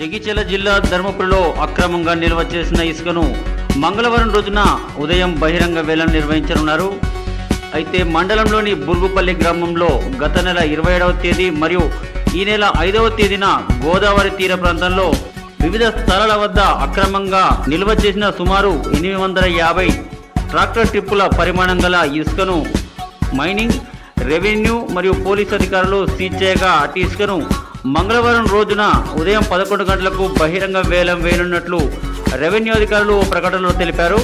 జగిచెల జిల్లా ధర్మపురిలో అక్రమంగా నిల్వ చేసిన ఇసుకను మంగళవారం రోజున ఉదయం బహిరంగ వేలం నిర్వహించనున్నారు. అయితే మండలంలోని బుర్గుపల్లి గ్రామంలో గత నెల ఇరవై ఏడవ తేదీ మరియు ఈ నెల ఐదవ తేదీన గోదావరి తీర ప్రాంతంలో వివిధ స్థలాల వద్ద అక్రమంగా నిల్వ చేసిన సుమారు ఎనిమిది వందల యాభై ట్రాక్టర్ ట్రిప్పుల పరిమాణం గల ఇసుకను మైనింగ్ రెవెన్యూ మరియు పోలీస్ అధికారులు సీజ్ చేయగా అటు ఇసుకను మంగళవారం రోజున ఉదయం పదకొండు గంటలకు బహిరంగ వేలం వేయనున్నట్లు రెవెన్యూ అధికారులు ప్రకటనలో తెలిపారు.